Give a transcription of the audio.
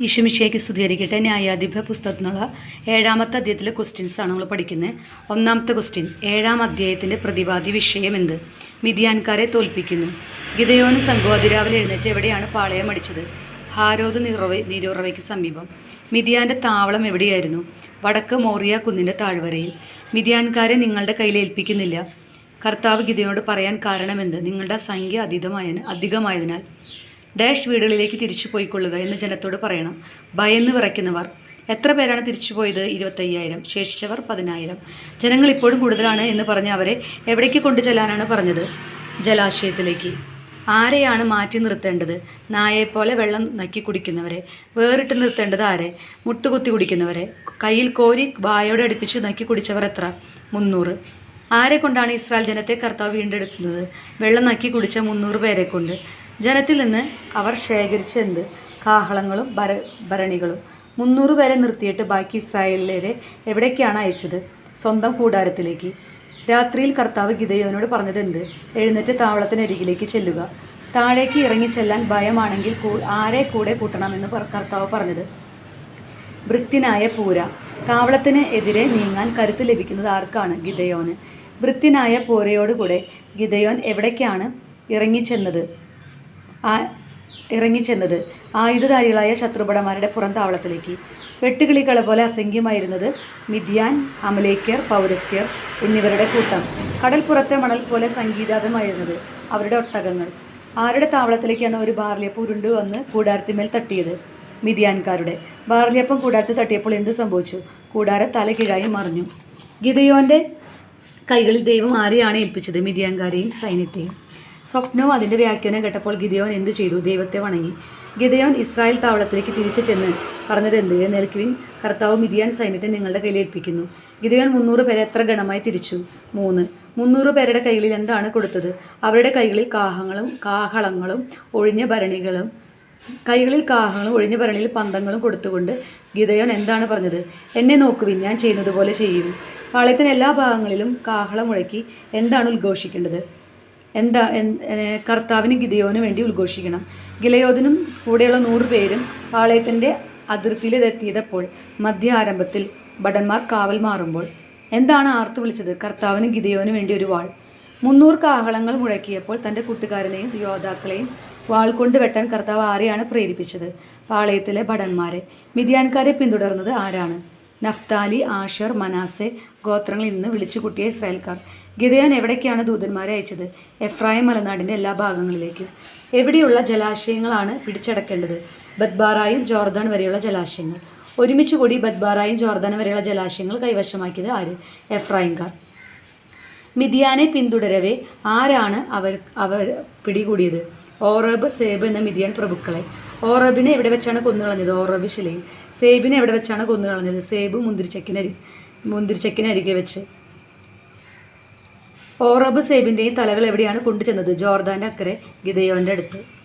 ഈശോമിശിയേക്ക് സ്തുതികരിക്കട്ടെ ന്യായാധിപ പുസ്തകത്തിൽ നിന്നുള്ള ഏഴാമത്തെ അധ്യായത്തിലെ ക്വസ്റ്റ്യൻസ് ആണ് നമ്മൾ പഠിക്കുന്നത് ഒന്നാമത്തെ ക്വസ്റ്റ്യൻ ഏഴാം അധ്യായത്തിന്റെ പ്രതിപാദ്യ വിഷയം എന്ത്? മിതിയാൻകാരെ തോൽപ്പിക്കുന്നു. ഗിതയോന് സംഘോതിരാവിലെ എഴുന്നേറ്റ് എവിടെയാണ് പാളയം അടിച്ചത്? ഹാരോദ് നിറവ നിരോറവയ്ക്ക് സമീപം. മിതിയാന്റെ താവളം എവിടെയായിരുന്നു? വടക്ക് മോറിയ കുന്നിന്റെ താഴ്വരയിൽ. മിതിയാൻകാരെ നിങ്ങളുടെ കയ്യിൽ ഏൽപ്പിക്കുന്നില്ല. കർത്താവ് ഗിതയോട് പറയാൻ കാരണമെന്ത്? നിങ്ങളുടെ സംഖ്യ അധികമായ അധികമായതിനാൽ. ഡാഷ് വീടുകളിലേക്ക് തിരിച്ചു പോയിക്കൊള്ളുക എന്ന് ജനത്തോട് പറയണം. ഭയന്ന് വിറയ്ക്കുന്നവർ. എത്ര പേരാണ് തിരിച്ചു പോയത്? ഇരുപത്തയ്യായിരം. ശേഷിച്ചവർ പതിനായിരം. ജനങ്ങൾ ഇപ്പോഴും കൂടുതലാണ് എന്ന് പറഞ്ഞ് അവരെ എവിടേക്ക് കൊണ്ടു ചെല്ലാനാണ് പറഞ്ഞത്? ജലാശയത്തിലേക്ക്. ആരെയാണ് മാറ്റി നിർത്തേണ്ടത്? നായയെപ്പോലെ വെള്ളം നക്കി കുടിക്കുന്നവരെ. വേറിട്ട് നിർത്തേണ്ടത് ആരെ? മുട്ടുകുത്തി കുടിക്കുന്നവരെ. കയ്യിൽ കോരി വായോടെ അടുപ്പിച്ച് നക്കി കുടിച്ചവർ എത്ര? മുന്നൂറ്. ആരെ കൊണ്ടാണ് ഇസ്രായേൽ ജനത്തെ കർത്താവ് വീണ്ടെടുക്കുന്നത് വെള്ളം നക്കി കുടിച്ച മുന്നൂറ് പേരെ കൊണ്ട്. ജനത്തിൽ നിന്ന് അവർ ശേഖരിച്ചെന്ത് കാഹളങ്ങളും ഭര ഭരണികളും. മുന്നൂറ് പേരെ നിർത്തിയിട്ട് ബാക്കി ഇസ്രായേലിലെ എവിടേക്കാണ് അയച്ചത്? സ്വന്തം കൂടാരത്തിലേക്ക്. രാത്രിയിൽ കർത്താവ് ഗിതയോനോട് പറഞ്ഞത് എന്ത് എഴുന്നേറ്റ് താവളത്തിനരികിലേക്ക് ചെല്ലുക. താഴേക്ക് ഇറങ്ങി ചെല്ലാൻ ഭയമാണെങ്കിൽ ആരെ കൂടെ കൂട്ടണമെന്ന് കർത്താവ് പറഞ്ഞത്. വൃത്തിനായ പൂര. താവളത്തിന് എതിരെ നീങ്ങാൻ കരുത്ത് ലഭിക്കുന്നത് ആർക്കാണ്? ഗിതയോന് വൃത്തിനായ പൂരയോടുകൂടെ ഗിതയോൻ എവിടേക്കാണ് ഇറങ്ങിച്ചെന്നത്? ആ ഇറങ്ങിച്ചെന്നത് ആയുധധാരികളായ ശത്രുഭടന്മാരുടെ പുറം താവളത്തിലേക്ക് വെട്ടുകിളികളെ പോലെ അസംഖ്യമായിരുന്നത് മിഥ്യാൻ അമലേക്കർ പൗരസ്ത്യർ എന്നിവരുടെ കൂട്ടം. കടൽപ്പുറത്തെ മണൽ പോലെ സംഗീതാതമായിരുന്നത് അവരുടെ ഒട്ടകങ്ങൾ. ആരുടെ താവളത്തിലേക്കാണ് ഒരു ബാർലിയപ്പ് ഉരുണ്ടു വന്ന് കൂടാരത്തിന്മേൽ തട്ടിയത്? മിതിയാൻകാരുടെ ബാർലിയപ്പം കൂടാരത്തിൽ തട്ടിയപ്പോൾ എന്ത് സംഭവിച്ചു? കൂടാരം തലകീഴായി മറിഞ്ഞു. ഗിതയോന്റെ കൈകളിൽ ദൈവം ആരെയാണ് ഏൽപ്പിച്ചത്? മിതിയാൻകാരെയും സൈന്യത്തെയും. സ്വപ്നവും അതിന്റെ വ്യാഖ്യാനം കേട്ടപ്പോൾ ഗിദയോൻ എന്തു ചെയ്തു? ദൈവത്തെ വണങ്ങി. ഗിദയോൻ ഇസ്രായേൽ താവളത്തിലേക്ക് തിരിച്ചു ചെന്ന് പറഞ്ഞത് എന്ത്? എന്നെൽക്കുവിൻ കർത്താവ് മിതിയാൻ സൈന്യത്തെ നിങ്ങളുടെ കയ്യിൽ ഏൽപ്പിക്കുന്നു. ഗിതയോൻ മുന്നൂറ് പേരെ എത്ര ഗണമായി തിരിച്ചു? മൂന്ന്. മുന്നൂറ് പേരുടെ കൈകളിൽ എന്താണ് കൊടുത്തത്? അവരുടെ കൈകളിൽ കാഹങ്ങളും കാഹളങ്ങളും ഒഴിഞ്ഞ ഭരണികളും കൈകളിൽ കാഹങ്ങളും ഒഴിഞ്ഞ ഭരണിയിൽ പന്തങ്ങളും കൊടുത്തുകൊണ്ട് ഗിതയോൻ എന്താണ് പറഞ്ഞത്? എന്നെ നോക്കുവിൻ ഞാൻ ചെയ്യുന്നത് പോലെ ചെയ്യും. പാളയത്തിന് എല്ലാ ഭാഗങ്ങളിലും കാഹളം മുഴക്കി എന്താണ് ഉദ്ഘോഷിക്കേണ്ടത്? എന്താ കർത്താവിന് ഗിതയോന് വേണ്ടി ഉദ്ഘോഷിക്കണം. ഗിലയോദിനും കൂടെയുള്ള നൂറ് പേരും പാളയത്തിന്റെ അതിർത്തിയിലെത്തിയതപ്പോൾ മധ്യ ആരംഭത്തിൽ ഭടന്മാർ കാവൽ മാറുമ്പോൾ എന്താണ് ആർത്തു വിളിച്ചത്? കർത്താവിന് ഗിതയോന് വേണ്ടി ഒരു വാൾ. മുന്നൂറ് കാഹളങ്ങൾ മുഴക്കിയപ്പോൾ തന്റെ കൂട്ടുകാരനെയും യോദ്ധാക്കളെയും വാൾ കൊണ്ട് വെട്ടാൻ കർത്താവ് ആരെയാണ് പ്രേരിപ്പിച്ചത്? പാളയത്തിലെ ഭടന്മാരെ. മിതിയാൻകാരെ പിന്തുടർന്നത് ആരാണ്? നഫ്താലി ആഷർ മനാസെ ഗോത്രങ്ങൾ ഇന്ന് വിളിച്ചു കൂട്ടിയ ഇസ്രായേൽക്കാർ. ഗിതയാൻ എവിടേക്കാണ് ദൂതന്മാരെ അയച്ചത്? എഫ്രായം മലനാടിന്റെ എല്ലാ ഭാഗങ്ങളിലേക്കും. എവിടെയുള്ള ജലാശയങ്ങളാണ് പിടിച്ചടക്കേണ്ടത്? ബദ്ബാറായും ജോർദാൻ വരെയുള്ള ജലാശയങ്ങൾ. ഒരുമിച്ച് കൂടി ബദ്ബാറായും ജോർദാൻ വരെയുള്ള ജലാശയങ്ങൾ കൈവശമാക്കിയത് ആര്? എഫ്രായിംകാർ. മിതിയാനെ പിന്തുടരവേ ആരാണ് അവർ അവർ പിടികൂടിയത്? ഓറബ് സേബ് എന്ന മിതിയാൻ പ്രഭുക്കളെ. ഓറബിനെ എവിടെ വെച്ചാണ് കൊന്നുകളഞ്ഞത് ഓറബ് ശിലയിൽ. സേബിനെ എവിടെ വെച്ചാണ് കൊന്നുകളഞ്ഞത് സേബ് മുന്തിരിച്ചക്കിനരി മുന്തിരിച്ചക്കിനരികെ വെച്ച്. ഓറബ് സേബിന്റെയും തലകൾ എവിടെയാണ് കൊണ്ടുചെന്നത്? ജോർദാന്റെ അക്കരെ ഗിതയോന്റെ അടുത്ത്.